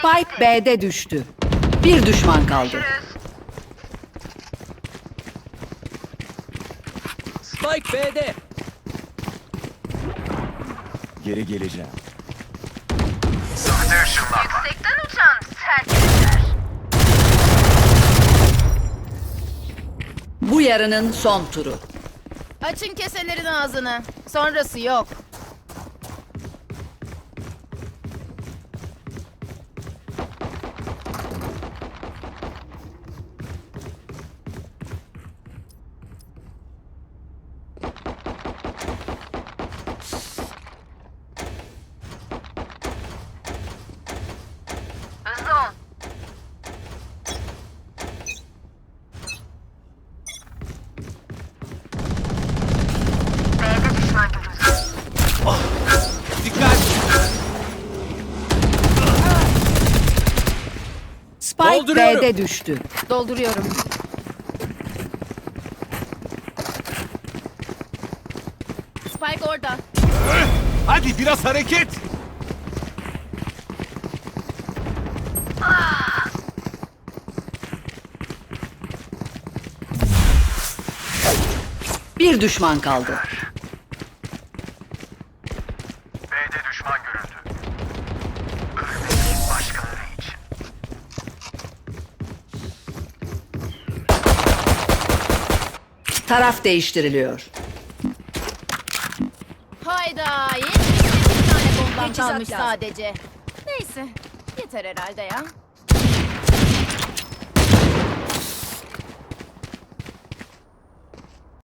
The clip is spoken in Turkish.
Spike B'de düştü. Bir düşman kaldı. Spike B'de. Geri geleceğim. Yüksekten uçan sertlikler. Bu yarının son turu. Açın keselerin ağzını. Sonrası yok. Spike Dolduruyorum. B'de düştü. Dolduruyorum. Spike orada. Hadi biraz hareket. Bir düşman kaldı. B'de düşman görüldü. Taraf değiştiriliyor. Hayda. Yetmiş bir tane bombam Teçhizat kalmış lazım. sadece. Neyse. Yeter herhalde ya.